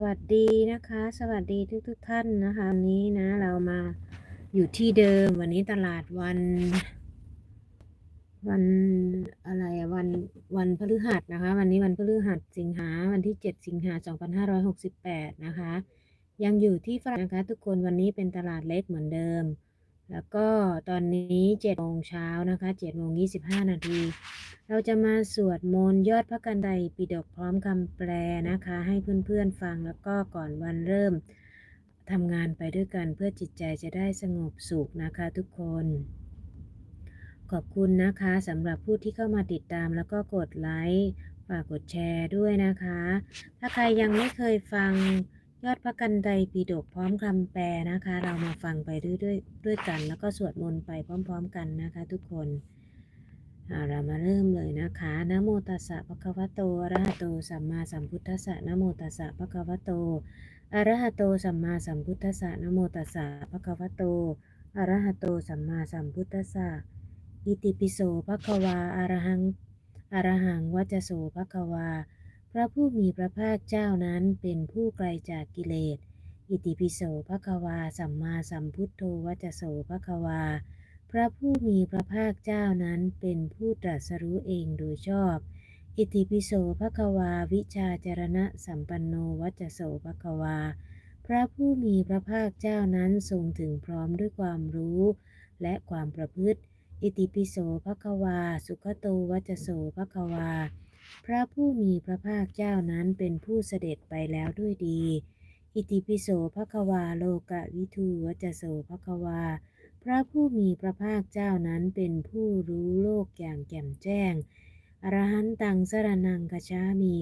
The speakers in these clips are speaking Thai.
สวัสดีนะคะ สวัสดีทุกทุกท่านนะคะวันนี้นะ เรามาอยู่ที่เดิมวันนี้ตลาดวัน วันอะไรวันวันพฤหัสนะคะ วันนี้วันพฤหัสสิงหาวันที่ 7 สิงหา 2568 นะคะ ยังอยู่ที่ฝรั่งนะคะ ทุกคนวันนี้เป็นตลาดเล็กเหมือนเดิม แล้วก็ตอนนี้7โมงเช้านะคะ7โมง25นาที เราจะมาสวดมนต์ยอดพระกันไดปิฎกพร้อมคำแปลนะคะ ให้เพื่อนๆฟังแล้วก็ก่อนวันเริ่มทำงานไปด้วยกันเพื่อจิตใจจะได้สงบสุขนะคะทุกคน ขอบคุณนะคะสำหรับผู้ที่เข้ามาติดตามแล้วก็กดไลค์ฝากกดแชร์ด้วยนะคะ ถ้าใครยังไม่เคยฟัง ยอดพระกันไดปิฎกพร้อมคำแปลนะคะ เรามาฟังไปด้วยด้วยด้วยกัน แล้วก็สวดมนต์ไปพร้อม ๆ กันนะคะ ทุกคนเอาเรามาเริ่มเลยนะคะนะโมตัสสะภะคะวะโตอะระหะโตสัมมาสัมพุทธัสสะนะโมตัสสะภะคะวะโตอะระหะโตสัมมาสัมพุทธัสสะนะโมตัสสะภะคะวะโตอะระหะโตสัมมาสัมพุทธัสสะอิติปิโสภะคะวาอะระหังอะระหังวัจโสภะคะวา พระผู้มีพระภาคเจ้านั้นเป็นผู้ไกลจากกิเลส อิติปิโสภคะวาสัมมาสัมพุทโธวัจโสภคะวา พระผู้มีพระภาคเจ้านั้นเป็นผู้ตรัสรู้เองโดยชอบ อิติปิโสภคะวาวิชาจารณะสัมปันโนวัจโสภคะวา พระผู้มีพระภาคเจ้านั้นทรงถึงพร้อมด้วยความรู้ และความประพฤติ อิติปิโสภคะวา สุขโตวัจโสภคะวา พระผู้มีพระภาคเจ้านั้นเป็นผู้เสด็จไปแล้วด้วยดี อิติปิโสภควาโลกะวิทูวจโสภควา พระผู้มีพระภาคเจ้านั้นเป็นผู้รู้โลกอย่างแจ่มแจ้ง อรหันตังสรนังกชามิ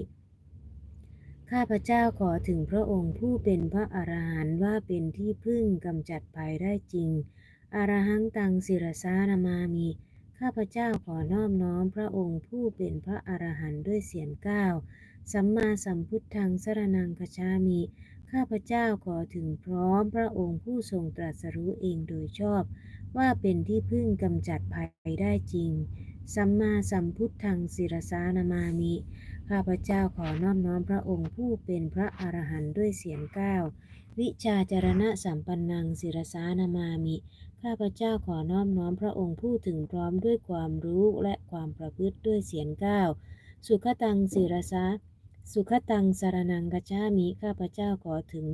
ข้าพเจ้าขอถึงพระองค์ผู้เป็นพระอรหันต์ว่าเป็นที่พึ่งกำจัดภัยได้จริง อรหังตังศิรสานามามิ ข้าพเจ้าขอนอบน้อมพระองค์ผู้เป็นพระอรหันต์ด้วยเสียงก้าวสัมมาสัมพุทธังสรนังคชามิ ข้าพเจ้าขอถึงพร้อมพระองค์ผู้ทรงตรัสรู้เองโดยชอบ ว่าเป็นที่พึ่งกำจัดภัยได้จริง สัมมาสัมพุทธังศิรสานามามิ ข้าพเจ้าขอนอบน้อมพระองค์ผู้เป็นพระอรหันต์ด้วยเสียงก้าววิชาจารณะสัมปันนังศิรสานามามิ ข้าพเจ้าขอน้อบน้อมพระองค์ผู้ถึงพร้อมด้วยความรู้และความประพฤติด้วยเสียงก้าวสุขตังศิรสาสุขตังสารนังกัจฉามิข้าพเจ้าขอถึง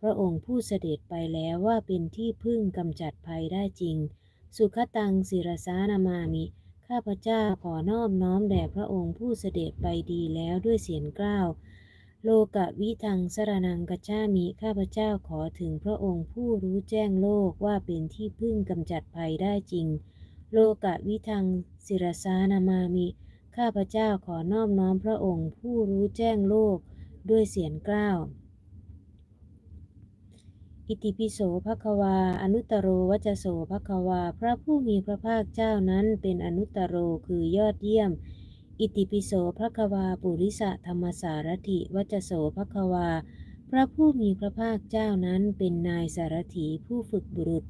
พระองค์ผู้เสด็จไปแล้วว่าเป็นที่พึ่งกำจัดภัยได้จริง สุขตังศิรสานามามิ ข้าพเจ้าขอนอบน้อมแด่พระองค์ผู้เสด็จไปดีแล้วด้วยเสียงกล้าว โลกะวิทังสรนังกัจฉามิข้าพเจ้าขอถึงพระองค์ผู้รู้แจ้งโลกว่าเป็นที่พึ่งกำจัดภัยได้จริง โลกะวิทังศิรสานามามิ ข้าพเจ้าขอนอบน้อมพระองค์ผู้รู้แจ้งโลกด้วยเสียงกล้าว อิติปิโสภควา อนุตตโรวัจโสภควา พระผู้มีพระภาคเจ้านั้นเป็นอนุตตโรคือยอดเยี่ยม อิติปิโสภควาปุริสะธรรมสารถิวัจโสภควา พระผู้มีพระภาคเจ้านั้นเป็นนายสารถีผู้ฝึกบุรุษ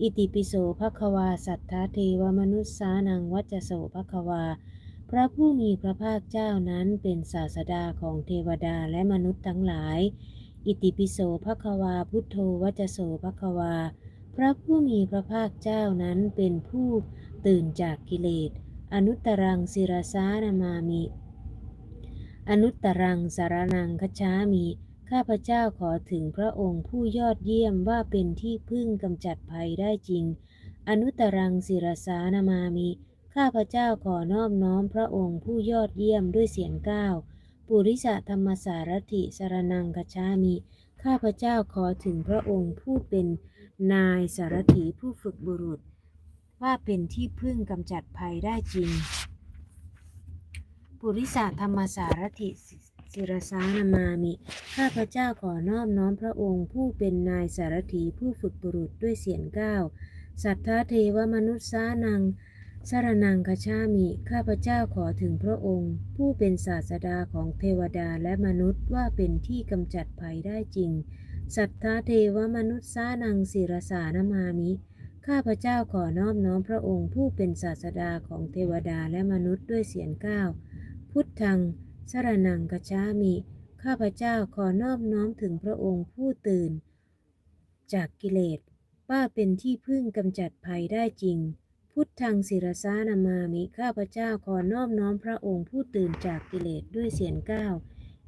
อิติปิโสภควาสัทธาเทวมนุษสานังวัจโสภควา พระผู้มีพระภาคเจ้านั้นเป็นศาสดาของเทวดาและมนุษย์ทั้งหลาย อิติปิโสภควาพุทโธวัจโสภควา พระผู้มีพระภาคเจ้านั้นเป็นผู้ตื่นจากกิเลส อนุตตรังศิรสานามามิ อนุตตรังสารนังคชามิ ข้าพเจ้าขอถึงพระองค์ผู้ยอดเยี่ยมว่าเป็นที่พึ่งกำจัดภัยได้จริง อนุตตรังศิรสานามามิ ข้าพเจ้าขอนอบน้อมพระองค์ผู้ยอดเยี่ยมด้วยเสียงก้าว ปุริสะธรรมสารถิสารนังคชามิ ข้าพเจ้าขอถึงพระองค์ผู้เป็นนายสารถีผู้ฝึกบุรุษ ว่าเป็นที่พึ่งกำจัดภัยได้จริง ปุริสะธรรมสารถิศิรสานามามิ ข้าพเจ้าขอนอบน้อมพระองค์ผู้เป็นนายสารถีผู้ฝึกบุรุษด้วยเสียงก้าว สัทธาเทวมนุษย์สานังสารนังคชามิ ข้าพเจ้าขอถึงพระองค์ ผู้เป็นศาสดาของเทวดาและมนุษย์ว่าเป็นที่กำจัดภัยได้จริง สัทธาเทวมนุษย์สานังศิรสานามามิ ข้าพเจ้าขอน้อบน้อมพระองค์ผู้เป็นศาสดาของเทวดาและมนุษย์ด้วยเสียงก้าวพุทธังสรนังกชามิ ข้าพเจ้าขอนอบน้อมถึงพระองค์ผู้ตื่น จากกิเลสว่าเป็นที่พึ่งกำจัดภัยได้จริง พุทธังศิรสานามามิ ข้าพเจ้าขอนอบน้อมพระองค์ผู้ตื่นจากกิเลสด้วยเสียงก้าว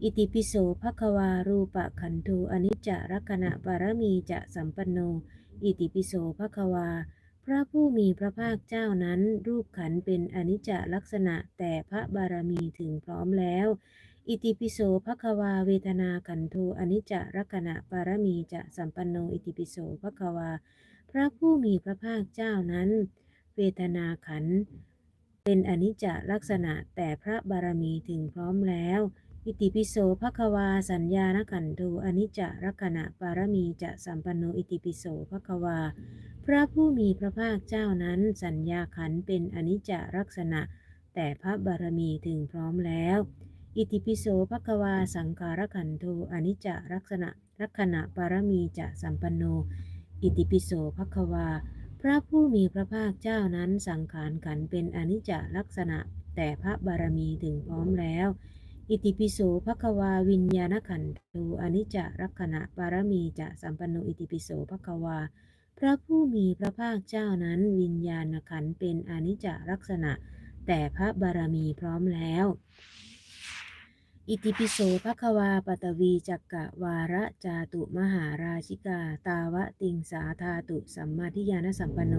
อิติปิโสภควารูปะขันโทอนิจจารักณะปารมีจะสัมปันโน อิติปิโสภควา พระผู้มีพระภาคเจ้านั้น รูปขันเป็นอนิจจลักษณะแต่พระบารมีถึงพร้อมแล้ว อิติปิโสภควาเวทนาขันโทอนิจจรักขณะปารมีจะสัมปันโนอิติปิโสภควา พระผู้มีพระภาคเจ้านั้น เวทนาขันเป็นอนิจจลักษณะแต่พระบารมีถึงพร้อมแล้ว อิติปิโสภควาสัญญาณขันโทอนิจจรักณะปารมีจะสัมปันโนอิติปิโสภควา พระผู้มีพระภาคเจ้านั้นสัญญาขันเป็นอนิจจลักษณะ แต่พระบารมีถึงพร้อมแล้ว อิติปิโสภควาสังขารขันโทอนิจจลักษณะลักขณะปารมีจะสัมปันโน อิติปิโสภควา พระผู้มีพระภาคเจ้านั้นสังขารขันเป็นอนิจจลักษณะ แต่พระบารมีถึงพร้อมแล้ว อิติปิโสภควาวิญญาณขันโทอนิจจลักขณะปารมีจะสัมปันโนอิติปิโสภควา พระผู้มีพระภาคเจ้านั้นวิญญาณขันธ์เป็นอนิจจลักษณะ แต่พระบารมีพร้อมแล้ว อิติปิโสภควาปตวีจักกะวาระจาตุมหาราชิกา ตาวะติงสาธาตุสัมมาทิยานสัมปันโน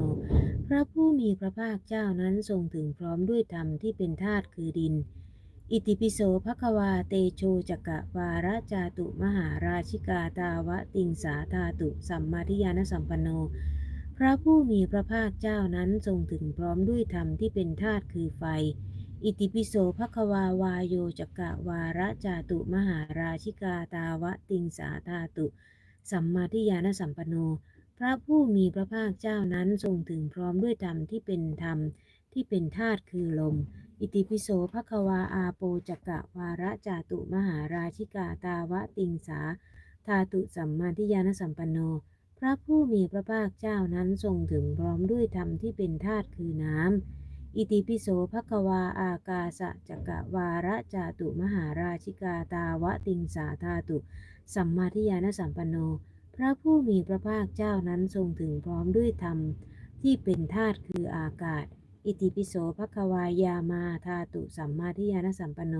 พระผู้มีพระภาคเจ้านั้นทรงถึงพร้อมด้วยธรรมที่เป็นธาตุคือดิน อิติปิโสภควาเตโชจักกะวาระจาตุมหาราชิกาตาวะติงสาธาตุสัมมาทิยานสัมปันโน พระผู้มีพระภาคเจ้านั้นทรงถึงพร้อมด้วยธรรมที่เป็นธาตุคือไฟ อิติปิโสภควาวาโยจักกะวาระจาตุมหาราชิกาตาวะติงสาธาตุ สัมมาทิยานสัมปันโน พระผู้มีพระภาคเจ้านั้นทรงถึงพร้อมด้วยธรรมที่เป็นธรรมที่เป็นธาตุคือลม อิติปิโสภควาอาโปจักกะวาระจาตุมหาราชิกาตาวะติงสาธาตุสัมมาทิยานสัมปันโน พระผู้มีพระภาคเจ้านั้นทรงถึงพร้อมด้วยธรรมที่เป็นธาตุคือน้ำ อิติปิโสภควาอากาสะจักกะวาระจาตุมหาราชิกาตาวะติงสาธาตุ สัมมาทิยานสัมปันโน พระผู้มีพระภาคเจ้านั้นทรงถึงพร้อมด้วยธรรมที่เป็นธาตุคืออากาศ อิติปิโสภควายามาธาตุสัมมาทิยานสัมปันโน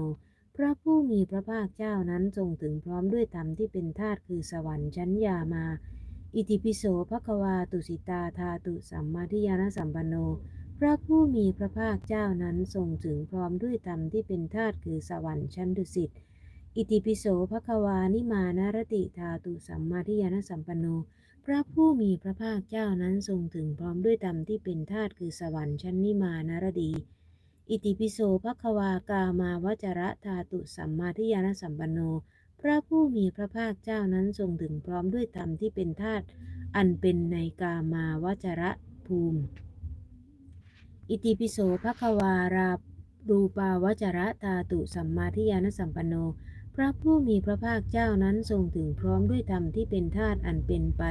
พระผู้มีพระภาคเจ้านั้นทรงถึงพร้อมด้วยธรรมที่เป็นธาตุคือสวรรค์ชั้นยามา อิติปิโสภควาตุสิตาธาตุสัมมาทิยานสัมปันโน พระผู้มีพระภาคเจ้านั้นทรงถึงพร้อมด้วยธรรมที่เป็นธาตุคือสวรรค์ชั้นดุสิตอิติปิโสภควานิมานารติธาตุสัมมาทิยานสัมปันโน พระผู้มีพระภาคเจ้านั้นทรงถึงพร้อมด้วยธรรมที่เป็นธาตุคือสวรรค์ชั้นนิมานารดี อิติปิโสภควากามาวจระธาตุสัมมาทิยานสัมปันโน พระผู้มีพระภาคเจ้านั้นทรงถึงพร้อมด้วยธรรมที่เป็นธาตุอันเป็นในกามาวจระภูมิ อิติปิโสภควารารูปาวจระธาตุสัมมาทิยานสัมปันโน พระผู้มีพระภาคเจ้านั้นทรงถึงพร้อมด้วยธรรมที่เป็นธาตุอันเป็นไป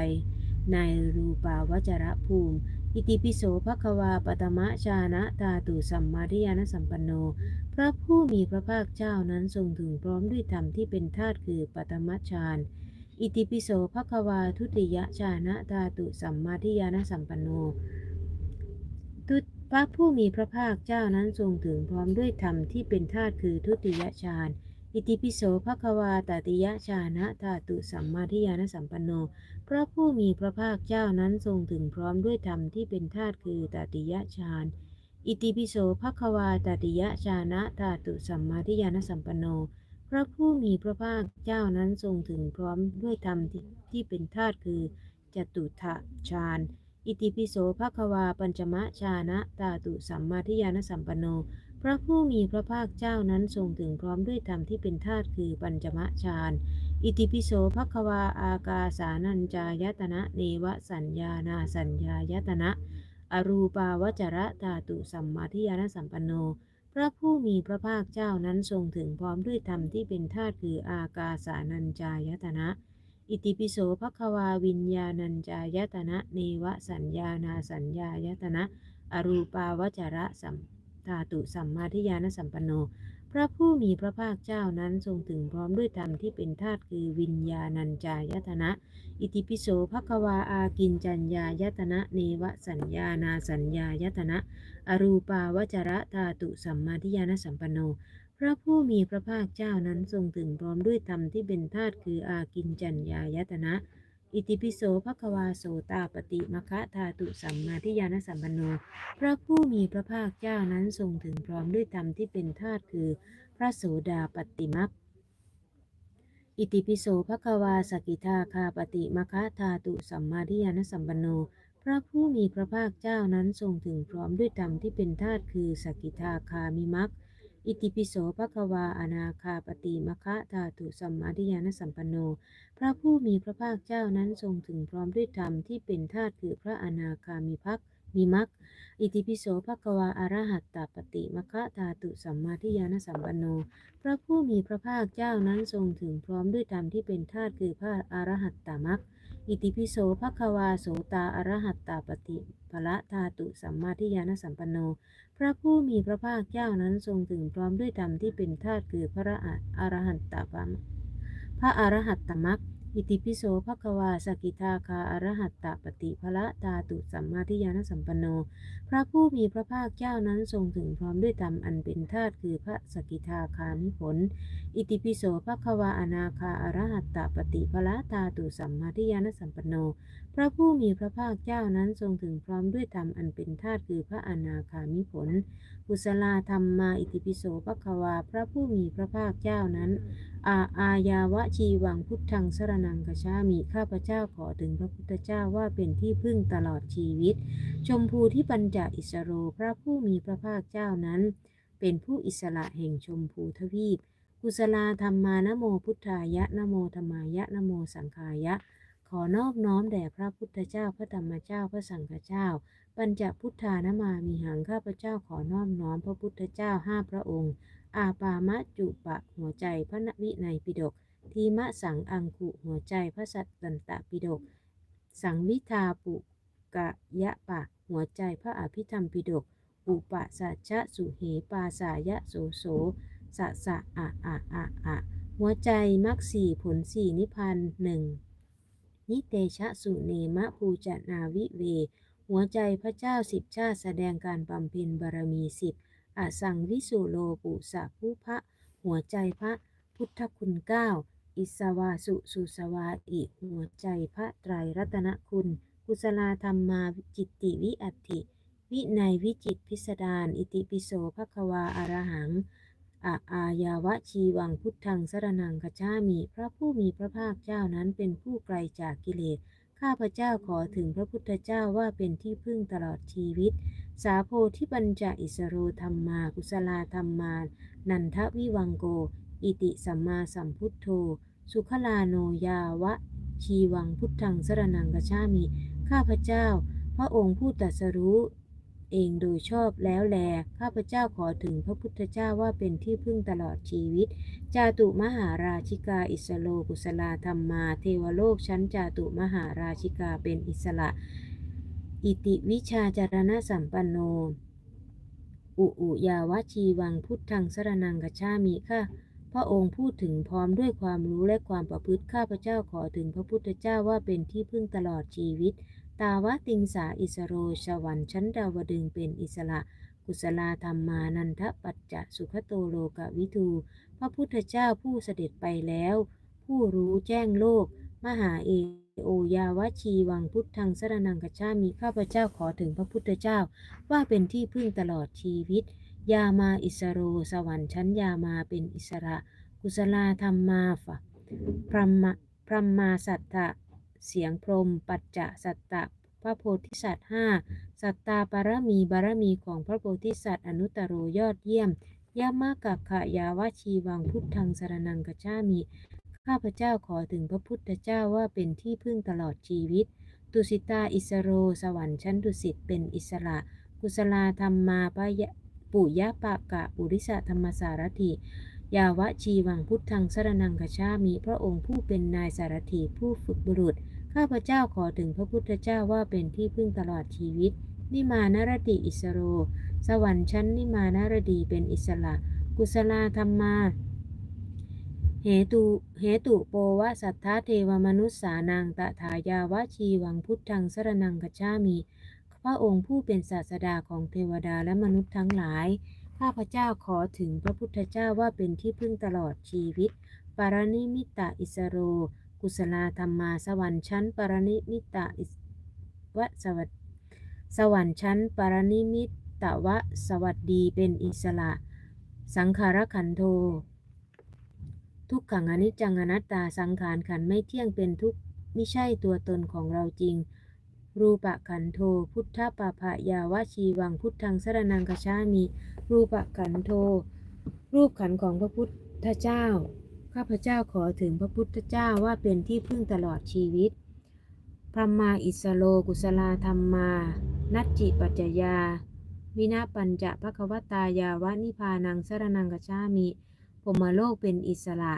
ในรูปาวจระภูมิ อิติปิโสภควาปตมะชานะธาตุสัมมาทิยานสัมปันโน พระผู้มีพระภาคเจ้านั้นทรงถึงพร้อมด้วยธรรมที่เป็นธาตุคือปตมะฌานอิติปิโสภควาทุติยชานะธาตุสัมมาทิยานสัมปันโนทุพระผู้มีพระภาคเจ้านั้นทรงถึงพร้อมด้วยธรรมที่เป็นธาตุคือทุติยฌาน อิติปิโสภควาตติยะชานะธาตุสัมมาทิยานสัมปันโนพระผู้มีพระภาคเจ้านั้นทรงถึงพร้อมด้วยธรรมที่เป็นธาตุคือตติยะฌาน อิติปิโสภควาตติยะชานะธาตุสัมมาทิยานสัมปันโน พระผู้มีพระภาคเจ้านั้นทรงถึงพร้อมด้วยธรรมที่ที่เป็นธาตุคือจตุถะฌานอิติปิโสภควาปัญจมะชานะธาตุสัมมาทิยานสัมปันโน ระผู้มีพระภาคเจ้านั้นทรงถึงพร้อมด้วยธรรมที่เป็นธาตุคือปัญจมะฌาน อิติปิโสภควาอากาสานัญจายตนะเนวสัญญานาสัญญายตนะ อรูปาวจระธาตุสัมมาทิยานสัมปันโน พระผู้มีพระภาคเจ้านั้นทรงถึงพร้อมด้วยธรรมที่เป็นธาตุคืออากาสานัญจายตนะ อิติปิโสภควาวิญญาณัญจายตนะ เนวสัญญานาสัญญายตนะ อรูปาวจระสัม ธาตุสัมมาทิยานสัมปันโน พระผู้มีพระภาคเจ้านั้นทรงถึงพร้อมด้วยธรรมที่เป็นธาตุคือวิญญาณัญจายตนะ อิติปิโสภควาอากินจัญญายตนะเนวสัญญานาสัญญายตนะ อรูปาวจระธาตุสัมมาทิญาณสัมปันโนพระผู้มีพระภาคเจ้านั้นทรงถึงพร้อมด้วยธรรมที่เป็นธาตุคืออากินจัญญายตนะ อิติปิโสภควาโสตาปฏิมคะธาตุสัมมาทิญาณสัมปันโน พระผู้มีพระภาคเจ้านั้นทรงถึงพร้อมด้วยธรรมที่เป็นธาตุคือ พระโสดาปฏิมักอิติปิโสภควาสกิทาคาปฏิมคะธาตุสัมมาทิญาณสัมปันโน พระผู้มีพระภาคเจ้านั้นทรงถึงพร้อมด้วยธรรมที่เป็นธาตุคือสกิทาคามิมัก อิติปิโสภควาอนาคาปฏิมคะธาตุสัมมาทิญาณสัมปันโน พระผู้มีพระภาคเจ้านั้นทรงถึงพร้อมด้วยธรรมที่เป็นธาตุคือพระอนาคามิพักมิมักอิติปิโสภควาอารหัตตาปฏิมคะธาตุสัมมาทิญาณสัมปันโน พระผู้มีพระภาคเจ้านั้นทรงถึงพร้อมด้วยธรรมที่เป็นธาตุคือพระอรหัตตามัก อิติปิโสภควาโสตาอรหัตตาปฏิภละธาตุสัมมาทิยานสัมปันโน พระผู้มีพระภาคเจ้านั้นทรงถึงพร้อมด้วยธรรมที่เป็นธาตุคือพระอรหัตตามพระอรหัตตมัก อิติปิโสภควาสกิทาคาอรหัตตปฏิภละธาตุสัมมาทิญาณสัมปันโน พระผู้มีพระภาคเจ้านั้นทรงถึงพร้อมด้วยธรรมอันเป็นธาตุคือพระสกิทาคามิผล อิติปิโสภควาอนาคาอรหัตตปฏิภละธาตุสัมมาทิญาณสัมปันโน พระผู้มีพระภาคเจ้านั้นทรงถึงพร้อมด้วยธรรมอันเป็นธาตุคือพระอนาคามิผลกุศลธรรมมาอิติปิโสภควา พระผู้มีพระภาคเจ้านั้น อาอายาวะชีวังพุทธังสรณนังกชามิข้าพเจ้าขอถึงพระพุทธเจ้าว่าเป็นที่พึ่งตลอดชีวิต ชมพูที่ปัญจอิสโรพระผู้มีพระภาคเจ้านั้น เป็นผู้อิสระแห่งชมพูทวีป กุศลธรรมานโมพุทธายะนโมธรรมายะนโมสังขายะ ขอนอบน้อมแด่พระพุทธเจ้าพระธรรมเจ้าพระสังฆเจ้า ปัญจพุทธานมามีหังข้าพเจ้าขอนอบน้อมพระพุทธเจ้าห้าพระองค์ อาปามะจุปะหัวใจพระนวิในปิฎก ทีมะสังอังคุหัวใจพระสัตตันตปิฎกสังวิทาปุกะยะปะ หัวใจพระอภิธรรมปิฎกอุปสัชชะสุเหปาสายะโสโสสะสะอะอะอะอะหัวใจมรรคสี่ผลสี่นิพพานหนึ่งนิเตชะสุเนมะภูจนาวิเว หัวใจพระเจ้าสิบชาติแสดงการบำเพ็ญบารมีสิบอสังวิสุโลปุสะผู้พระ หัวใจพระพุทธคุณเก้า อิสวาสุสุสวาอิหัวใจพระไตรรัตนคุณ กุศลธรรมมาจิตติวิอัติวินัยวิจิตพิสดารอิติปิโสภควาอารหังอาอายาวะชีวังพุทธังสรนังกชามิพระผู้มีพระภาคเจ้านั้นเป็นผู้ไกลจากกิเลสข้าพเจ้าขอถึงพระพุทธเจ้าว่าเป็นที่พึ่งตลอดชีวิต สาโพธิปัญจอิสโรธรรมา กุศลธรรมา นันทวิวังโก อิติสัมมาสัมพุทโธ สุขลาโนยาวะ ชีวังพุทธังสรนังกชามิ ข้าพเจ้า พระองค์ผู้ตรัสรู้ เองโดยชอบแล้วแล ข้าพเจ้าขอถึงพระพุทธเจ้าว่าเป็นที่พึ่งตลอดชีวิต จาตุมหาราชิกาอิสโลกุศลาธรรมา เทวโลกชั้นจาตุมหาราชิกาเป็นอิสระ อิติวิชาจารณสัมปันโนอุอุยาวชีวังพุทธังสรนังกชามิค่ะ ระองค์พูดถึงพร้อมด้วยความรู้และความประพฤติข้าพเจ้าขอถึงพระพุทธเจ้าว่าเป็นที่พึ่งตลอดชีวิต ตาวะติงสาอิสโรชวันชั้นดาวดึงเป็นอิสระกุศลธรรมานันทปัจจะสุขโตโลกวิทู พระพุทธเจ้าผู้เสด็จไปแล้ว ผู้รู้แจ้งโลก มหาเอโอยาวชีวังพุทธังสรนังกัจฉามิข้าพเจ้าขอถึงพระพุทธเจ้าว่าเป็นที่พึ่งตลอดชีวิต ยามาอิสโร สวรรค์ชั้นยามาเป็นอิสระ กุศลธรรมมาฝะพรหมพรหมมาสัตตะ เสียงพรม ปัจจะสัตตะ พระโพธิสัตว์ห้าสัตตาปารมีบารมีของพระโพธิสัตว์อนุตตรโรยอดเยี่ยมยามากักขะยาวชีวังพุทธังสารนังกัจฉามิ ข้าพเจ้าขอถึงพระพุทธเจ้าว่าเป็นที่พึ่งตลอดชีวิต ตุสิตาอิสโร สวรรค์ชั้นดุสิตเป็นอิสระ กุศลธรรมมาปะยะ ปุยะปะกะปุริสธรรมสารถิยาวะชีวังพุทธังสรนังกชามิพระองค์ผู้เป็นนายสารถีผู้ฝึกบุรุษ ข้าพเจ้าขอถึงพระพุทธเจ้าว่าเป็นที่พึ่งตลอดชีวิต นิมานารติอิสโร สวรรค์ชั้นนิมานารดีเป็นอิสระ กุศลธรรมาเหตุเหตุโปวะสัทธาเทวมนุษสานังตถายาวะชีวังพุทธังสรนังกัจฉามิพ ระองค์ผู้เป็นศาสดาของเทวดาและมนุษย์ทั้งหลาย ข้าพเจ้าขอถึงพระพุทธเจ้าว่าเป็นที่พึ่งตลอดชีวิต ปารณิมิตะอิสโร กุศลธรรมาสวรรค์ชั้น ปารณิมิตะอิสวะสวัสสวรรค์ชั้น ปารณิมิตะวะสวัสดีเป็นอิสระ สังขารขันโท ทุกขังอนิจจังอนัตตาสังขารขันไม่เที่ยงเป็นทุกไม่ใช่ตัวตนของเราจริง รูปะขันโท พุทธปาภายาวะชีวังพุทธังสรนังคชามิรูปะขันโท รูปขันของพระพุทธเจ้า ข้าพเจ้าขอถึงพระพุทธเจ้าว่าเป็นที่พึ่งตลอดชีวิตพระมาอิสโลกุศลาธรรมา นัจจิปัจจยา วินาปัญจะภควตายาวะนิพานังสรนังกชชามิพมโลกเป็นอิสระ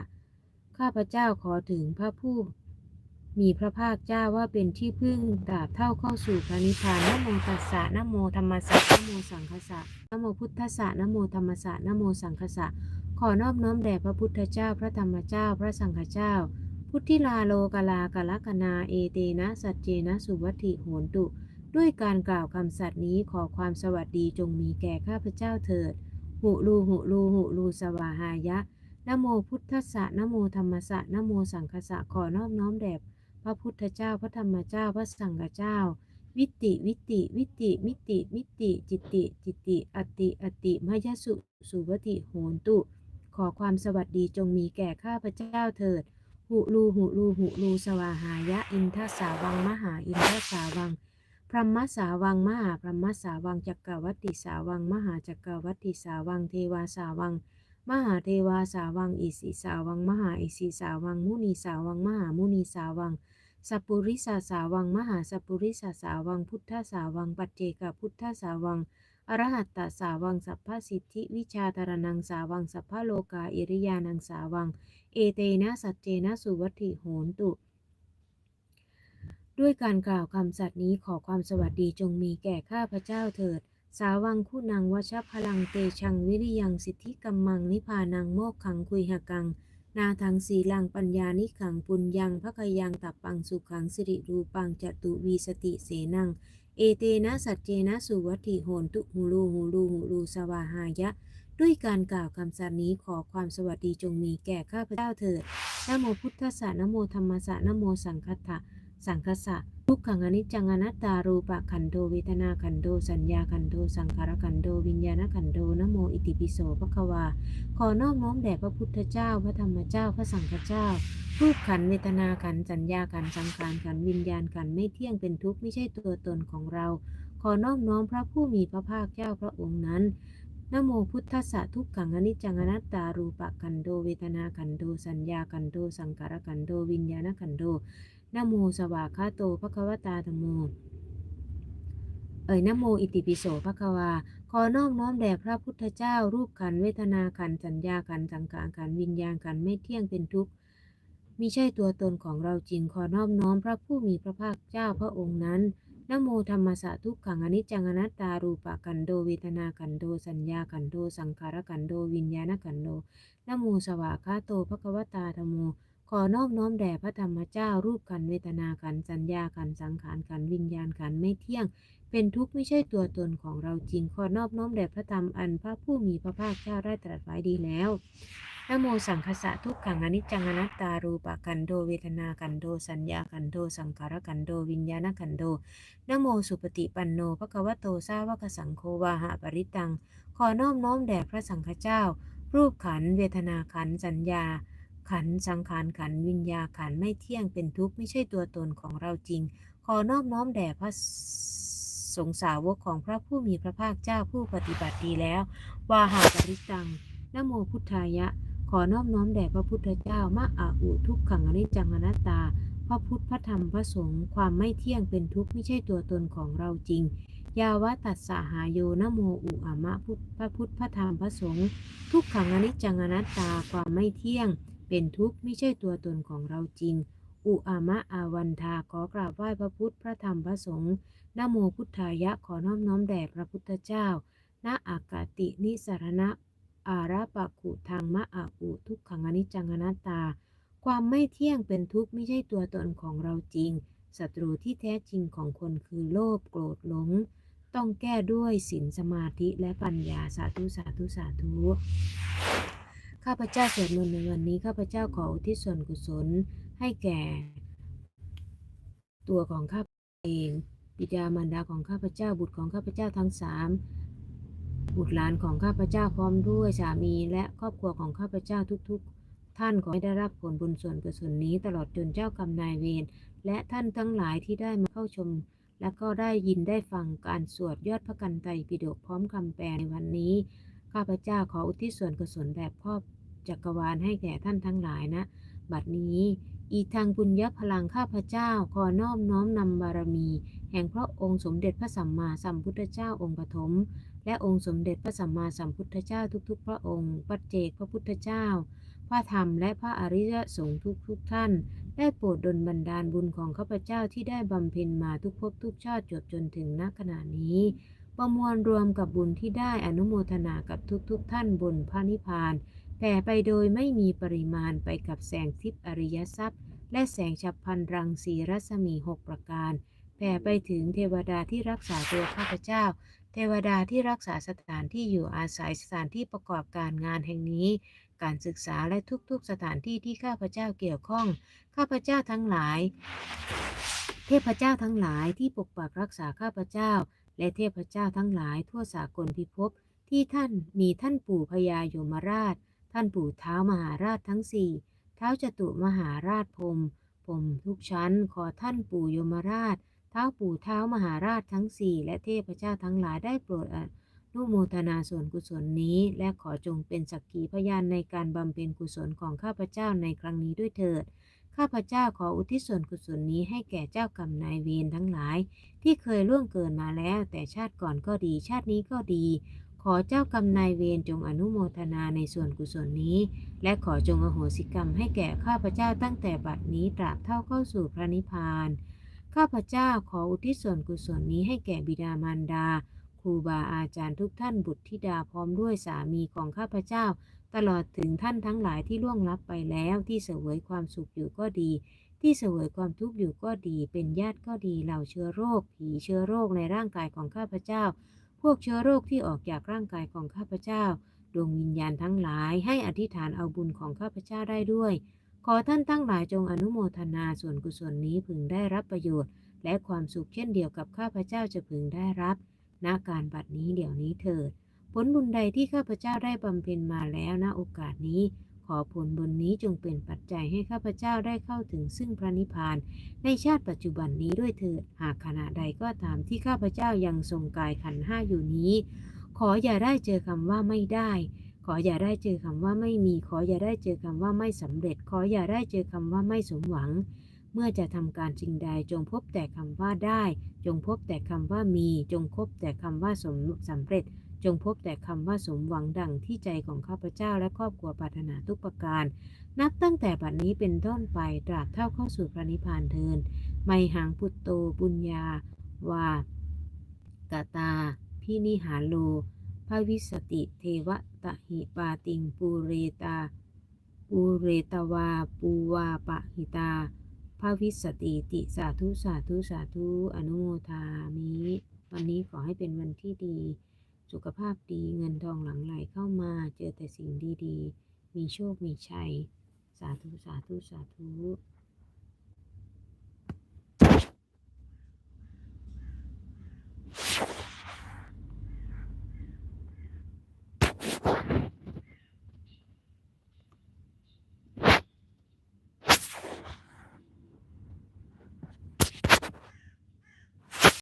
ข้าพเจ้าขอถึงพระผู้ มีพระภาคเจ้าว่าเป็นที่พึ่งตราบเท่าเข้าสู่พระนิพพานนโมตัสสะนโมธรรมสสะนโมสังคสะนโมพุทธสะนโมธรรมสสะนโมสังคสะขอนอบน้อมแด่พระพุทธเจ้า พระธรรมเจ้า พระสังฆเจ้า พุทธิลาโลกลากลกนาเอเตนะ สัจเจนะสุวัตถิโหนตุ ด้วยการกล่าวคำสัตย์นี้ขอความสวัสดีจงมีแก่ข้าพเจ้าเถิด หุลูหุลูหุลูสวาหายะนโมพุทธัสะนโมธรรมสสะนโมสังคสะขอนอบน้อมแด่ พระพุทธเจ้า พระธรรมเจ้า พระสังฆเจ้า วิติวิติวิติมิติมิติจิตติจิตติ อติอติมยสุสุวติโหนตุ ขอความสวัสดีจงมีแก่ข้าพเจ้าเถิด หุลูหุลูหุลูสวาหายะอินทสาวังมหาอินทสาวังพรหมสาวังมหาพรหมสาวังจักรวัติสาวัง มหาจักรวัติสาวังเทวาสาวัง มหาเทวาสาวังอิสิสาวัง มหาอิสิสาวัง มุนีสาวัง มหามุนีสาวังสัพปุริสาสาวัง มหาสัพปุริสาสาวัง พุทธสาวัง ปัจเจกพุทธสาวัง อรหัตตสาวัง สัพพสิทธิวิชาตรนังสาวัง สัพพโลกาอิริยานังสาวัง เอเตนะสัจเจนะสุวัตถิโหนตุ ด้วยการกล่าวคำสัตย์นี้ขอความสวัสดีจงมีแก่ข้าพเจ้าเถิด สาวังคุณังวชพลังเตชังวิริยังสิทธิกัมมังนิพานังโมกขังคุยหกัง นาทังสีลังปัญญานิขังปุญญังพะกยังตับปังสุขังสิริรูปังจตุวีสติเสนัง เอเตนะสัจเจนะสุวัตถิโหนตุหูลูหูลูหูลูสวาหายะ ด้วยการกล่าวคำสัตย์นี้ขอความสวัสดีจงมีแก่ข้าพเจ้าเถิดนโมพุทธสสะนะโมธรรมสะนะโมสังคัสสะ สังคสะทุกขังอนิจจังอนัตตารูปะขันโธเวทนาขันโธสัญญาขันโธสังขารขันโธวิญญาณขันโธนะโมอิติปิโสภควา ขอนอบน้อมแด่พระพุทธเจ้า พระธรรมเจ้า พระสังฆเจ้ารูปขันเวทนาขันสัญญาขันสังขารขันวิญญาณขันไม่เที่ยงเป็นทุกข์ไม่ใช่ตัวตนของเรา ขอนอบน้อมพระผู้มีพระภาคเจ้าพระองค์นั้น นโมพุทธัสสะทุกขังอนิจจังอนัตตารูปะขันโธเวทนาขันโธสัญญาขันโธสังขารขันโธวิญญาณขันโธนโมสวากขาโตภควตาธรรมโม เอ่ยนโมอิติปิโสภควาขอนอบน้อมแด่พระพุทธเจ้า รูปขันเวทนาขันสัญญาขันสังขารขันวิญญาณขันไม่เที่ยงเป็นทุกข์มิใช่ตัวตนของเราจริงขอนอบน้อมพระผู้มีพระภาคเจ้าพระองค์นั้น นโมธรรมสะทุกขังอนิจจังอนัตตารูปะขันโดเวทนาขันโดสัญญาขันโดสังขารขันโดวิญญาณขันโดนโมสวากาโตภควตาธรรมโม ขอนอบน้อมแด่พระธรรมเจ้ารูปขันเวทนาขันสัญญาขันสังขารขันวิญญาณขันไม่เที่ยง เป็นทุกข์ไม่ใช่ตัวตนของเราจริงขอนอบน้อมแด่พระธรรมอันพระผู้มีพระภาคเจ้าได้ตรัสไว้ดีแล้ว นโมสังคสะทุกขังอนิจจังอนัตตารูปะขันโดเวทนาขันโดสัญญาขันโดสังขารขันโดวิญญาณขันโดนโมสุปฏิปันโนภควโตสาวกสังโฆวาหะปริตัง ขอน้อบน้อมแด่พระสังฆเจ้า รูปขันเวทนาขันสัญญา ขันสังขารขันวิญญาขันไม่เที่ยงเป็นทุกข์ไม่ใช่ตัวตนของเราจริง ขอนอบน้อมแด่พระสงสาวกของพระผู้มีพระภาคเจ้าผู้ปฏิบัติดีแล้ว วาหาปริตังนโมพุทธายะ ขอนอบน้อมแด่พระพุทธเจ้ามะอาอุทุกขังอนิจจังอนัตตา พระพุทธพระธรรมพระสงฆ์ความไม่เที่ยงเป็นทุกข์ไม่ใช่ตัวตนของเราจริง ยาวะตัสสะหายโยนะโมอุอะมะพุทธพระพุทธพระธรรมพระสงฆ์ทุกขังอนิจจังอนัตตาความไม่เที่ยง เป็นทุกข์ไม่ใช่ตัวตนของเราจริง อุอามะอาวันทาขอกราบไหว้พระพุทธพระธรรมพระสงฆ์นะโมพุทธายะขอน้อมน้อมแด่พระพุทธเจ้าณอากาตินิสรณะ อาระปะขุทางมะอาอุทุกขังอนิจจังอนัตตา ความไม่เที่ยงเป็นทุกข์ไม่ใช่ตัวตนของเราจริง ศัตรูที่แท้จริงของคนคือโลภโกรธหลง ต้องแก้ด้วยศีลสมาธิและปัญญาสาธุสาธุสาธุ ข้าพเจ้าสวดมนต์ในวันนี้ข้าพเจ้าขออุทิศส่วนกุศลให้แก่ ตัวของข้าพเจ้าเองบิดามารดาของข้าพเจ้าบุตรของข้าพเจ้าทั้งสาม บุตรหลานของข้าพเจ้าพร้อมด้วยสามีและครอบครัวของข้าพเจ้าทุกๆ ท่านขอให้ได้รับผลบุญส่วนกุศลนี้ตลอดจนเจ้ากรรมนายเวรและท่านทั้งหลายที่ได้มาเข้าชม และก็ได้ยินได้ฟังการสวดยอดพระกันไตรปิฎกพร้อมคำแปลในวันนี้ ข้าพเจ้าขออุทิศส่วนกุศลแบบครอบจักรวาลให้แก่ท่านทั้งหลายนะ บัดนี้อีทางบุญยพลังข้าพเจ้า ขอนอมน้อมนำบารมี แห่งพระองค์สมเด็จพระสัมมาสัมพุทธเจ้าองค์ปฐม และองค์สมเด็จพระสัมมาสัมพุทธเจ้าทุกๆ พระองค์ ปัจเจกพระพุทธเจ้า พระธรรมและพระอริยสงฆ์ทุกๆท่าน ได้โปรดดลบันดาลบุญของข้าพเจ้าที่ได้บำเพ็ญมาทุกภพทุกชาติจบจนถึงณขณะนี้ ประมวลรวมกับบุญที่ได้อนุโมทนากับทุกๆท่านบนพระนิพพานแผ่ไปโดยไม่มีปริมาณไปกับแสงทิพย์อริยทรัพย์ และแสงฉับพลันรังสีรัศมีหกประการ แผ่ไปถึงเทวดาที่รักษาตัวข้าพเจ้า เทวดาที่รักษาสถานที่อยู่อาศัยสถานที่ประกอบการงานแห่งนี้ การศึกษาและทุกๆสถานที่ที่ข้าพเจ้าเกี่ยวข้อง ข้าพเจ้าทั้งหลาย เทพเจ้าทั้งหลายที่ปกปักรักษาข้าพเจ้า และเทพเจ้าทั้งหลายทั่วสากลพิภพที่ท่านมีท่านปู่พญายมราช ท่านปู่เท้ามหาราชทั้งสี่เท้าจตุมหาราชพรมพรมทุกชั้นขอท่านปู่ยมราช ท้าปู่เท้ามหาราชทั้งสี่และเทพเจ้าทั้งหลายได้โปรดอนุโมทนาส่วนกุศลนี้ และขอจงเป็นสักขีพยานในการบำเพ็ญกุศลของข้าพเจ้าในครั้งนี้ด้วยเถิด ข้าพเจ้าขออุทิศส่วนกุศลนี้ให้แก่เจ้ากรรมนายเวรทั้งหลาย ที่เคยล่วงเกินมาแล้ว แต่ชาติก่อนก็ดี ชาตินี้ก็ดี ขอเจ้ากรรมนายเวรจงอนุโมทนาในส่วนกุศลนี้ และขอจงอโหสิกรรมให้แก่ข้าพเจ้าตั้งแต่บัดนี้ตราบเท่าเข้าสู่พระนิพพาน ข้าพเจ้าขออุทิศส่วนกุศลนี้ให้แก่บิดามารดา ครูบาอาจารย์ทุกท่านบุตรธิดาพร้อมด้วยสามีของข้าพเจ้า ตลอดถึงท่านทั้งหลายที่ล่วงลับไปแล้ว ที่เสวยความสุขอยู่ก็ดี ที่เสวยความทุกข์อยู่ก็ดี เป็นญาติก็ดีเหล่าเชื้อโรค ผีเชื้อโรคในร่างกายของข้าพเจ้า พวกเชื้อโรคที่ออกจากร่างกายของข้าพเจ้า ดวงวิญญาณทั้งหลายให้อธิษฐานเอาบุญของข้าพเจ้าได้ด้วย ขอท่านทั้งหลายจงอนุโมทนาส่วนกุศลนี้พึงได้รับประโยชน์ และความสุขเช่นเดียวกับข้าพเจ้าจะพึงได้รับณการบัดนี้เดี๋ยวนี้เถิด ผลบุญใดที่ข้าพเจ้าได้บำเพ็ญมาแล้วณโอกาสนี้ ขอผลบุญนี้จงเป็นปัจจัยให้ข้าพเจ้าได้เข้าถึงซึ่งพระนิพพาน ในชาติปัจจุบันนี้ด้วยเถิด หากขณะใดก็ตามที่ข้าพเจ้ายังทรงกายขันห้าอยู่นี้ ขออย่าได้เจอคำว่าไม่ได้ ขออย่าได้เจอคำว่าไม่มี ขออย่าได้เจอคำว่าไม่สำเร็จ ขออย่าได้เจอคำว่าไม่สมหวัง เมื่อจะทำการสิ่งใดจงพบแต่คำว่าได้ จงพบแต่คำว่ามี จงพบแต่คำว่าสมสำเร็จ จงพบแต่คำว่าสมหวังดังที่ใจของข้าพเจ้าและครอบครัวปรารถนาทุกประการ นับตั้งแต่บัดนี้เป็นต้นไปตราบเท่าเข้าสู่พระนิพพานเทินไมหังพุตโตปุญญาวากตาพินิหารโล ภวิสติเทวตะหิปาติงปูเรตาปูเรตวาปูวาปะหิตาภวิสติติสาธุสาธุสาธุอนุโมทามิวันนี้ขอให้เป็นวันที่ดี สุขภาพดีเงินทองหลั่งไหลเข้ามาเจอแต่สิ่งดีๆ มีโชค มีชัย สาธุ สาธุ สาธุ